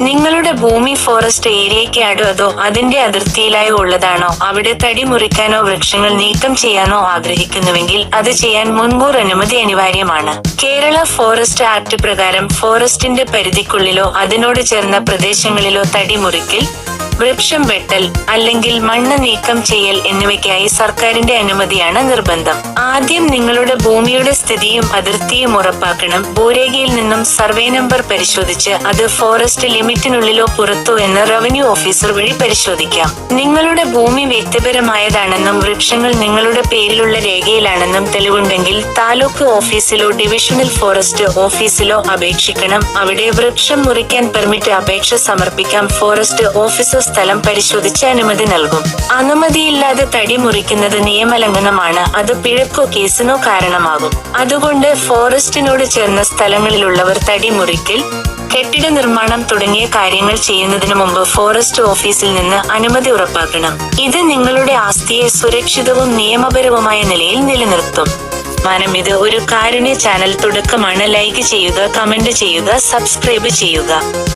നിങ്ങളുടെ ഭൂമി ഫോറസ്റ്റ് ഏരിയയ്ക്കാടോ അതോ അതിന്റെ അതിർത്തിയിലായോ ഉള്ളതാണോ? അവിടെ തടി മുറിക്കാനോ വൃക്ഷങ്ങൾ നീക്കം ചെയ്യാനോ ആഗ്രഹിക്കുന്നുവെങ്കിൽ അത് ചെയ്യാൻ മുൻകൂർ അനുമതി അനിവാര്യമാണ്. കേരള ഫോറസ്റ്റ് ആക്ട് പ്രകാരം ഫോറസ്റ്റിന്റെ പരിധിക്കുള്ളിലോ അതിനോട് ചേർന്ന പ്രദേശങ്ങളിലോ തടി മുറിക്കൽ വൃക്ഷം വെട്ടൽ അല്ലെങ്കിൽ മണ്ണ് നീക്കം ചെയ്യൽ എന്നിവയ്ക്കായി സർക്കാരിന്റെ അനുമതിയാണ് നിർബന്ധം. ആദ്യം നിങ്ങളുടെ ഭൂമിയുടെ സ്ഥിതിയും അതിർത്തിയും ഉറപ്പാക്കണം. ഭൂരേഖയിൽ നിന്നും സർവേ നമ്പർ പരിശോധിച്ച് അത് ഫോറസ്റ്റ് ലിമിറ്റിനുള്ളിലോ പുറത്തോ എന്ന് റവന്യൂ ഓഫീസർ വഴി പരിശോധിക്കാം. നിങ്ങളുടെ ഭൂമി വ്യക്തിപരമായതാണെന്നും വൃക്ഷങ്ങൾ നിങ്ങളുടെ പേരിലുള്ള രേഖയിലാണെന്നും തെളിവുണ്ടെങ്കിൽ താലൂക്ക് ഓഫീസിലോ ഡിവിഷണൽ ഫോറസ്റ്റ് ഓഫീസിലോ അപേക്ഷിക്കണം. അവിടെ വൃക്ഷം മുറിക്കാൻ പെർമിറ്റ് അപേക്ഷ സമർപ്പിക്കാം. ഫോറസ്റ്റ് ഓഫീസർ സ്ഥലം പരിശോധിച്ച് അനുമതി നൽകും. അനുമതിയില്ലാതെ തടി മുറിക്കുന്നത് നിയമലംഘനമാണ്. അത് പിഴക്കോ കേസിനോ കാരണമാകും. അതുകൊണ്ട് ഫോറസ്റ്റിനോട് ചേർന്ന സ്ഥലങ്ങളിലുള്ളവർ തടി മുറിക്കൽ കെട്ടിട നിർമ്മാണം തുടങ്ങിയ കാര്യങ്ങൾ ചെയ്യുന്നതിനു മുമ്പ് ഫോറസ്റ്റ് ഓഫീസിൽ നിന്ന് അനുമതി ഉറപ്പാക്കണം. ഇത് നിങ്ങളുടെ ആസ്തിയെ സുരക്ഷിതവും നിയമപരവുമായ നിലയിൽ നിലനിർത്തും. മാനം ഇത് ഒരു കാരുണ്യ ചാനൽ തുടക്കമാണ്. ലൈക്ക് ചെയ്യുക കമന്റ് ചെയ്യുക സബ്സ്ക്രൈബ് ചെയ്യുക.